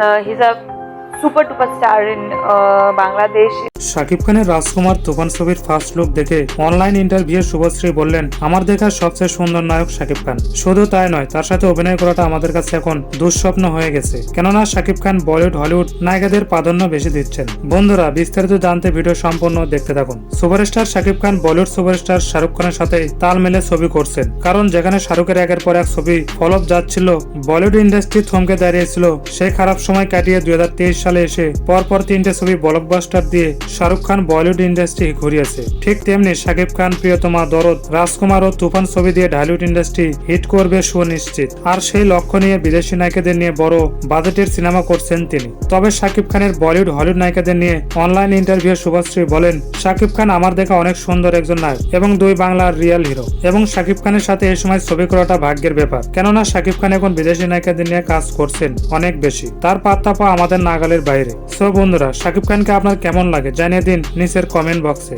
Uh, he's a duper star in uh, Bangladesh. Shakib খানের রাজকুমার তুফান ছবির first look দেখে online interview Subhashree বললেন আমার দেখা সবচেয়ে সুন্দর নায়ক শাকিব খান। শুধু তাই নয় তার সাথে অভিনয় করাটা আমাদের কাছে এখন দুঃস্বপ্ন হয়ে গেছে। কেননা শাকিব খান বলিউড হলিউড নায়িকাদের প্রাধান্য বেশি দিচ্ছেন। বন্ধুরা বিস্তারিত জানতে ভিডিও সম্পূর্ণ দেখতে থাকুন। Superstar Shakib Khan Bollywood superstar Shahrukh খানের সাথে তাল মেলে ছবি করছেন। কারণ যেখানে শাহরুখের একের পর এক ছবি ফলপ যাচ্ছিল বলিউড ইন্ডাস্ট্রি থমকে দাঁড়িয়েছিল সেই খারাপ সময় কাটিয়ে দুই হাজার তেইশ সালে এসে পরপর তিনটে ছবি ব্লকবাস্টার দিয়ে শাহরুখ খান বলিউড ইন্ডাস্ট্রি ঘুরিয়েছে। ঠিক তেমনি শাকিব খান, প্রিয়তমা, দরদ, রাজকুমার ও তুফান ছবি দিয়ে ঢালিউড ইন্ডাস্ট্রি হিট করবে সুনিশ্চিত। আর সেই লক্ষ্য নিয়ে বিদেশি নায়িকাদের নিয়ে বড় বাজেটের সিনেমা করছেন তিনি। তবে শাকিব খানের বলিউড হলিউড নায়িকাদের নিয়ে অনলাইন ইন্টারভিউ শুভশ্রী বলেন, শাকিব খান আমার দেখা অনেক সুন্দর একজন নায়ক এবং দুই বাংলার রিয়েল হিরো এবং শাকিব খানের সাথে এই সময় ছবি করাটা ভাগ্যের ব্যাপার। কেননা শাকিব খান এখন বিদেশি নায়িকাদের নিয়ে কাজ করছেন অনেক বেশি। তার পাত্তা পাওয়া আমাদের বাইরে। সো বন্ধুরা শাকিব খানকে আপনার কেমন লাগে জানিয়ে দিন নিচের কমেন্ট বক্সে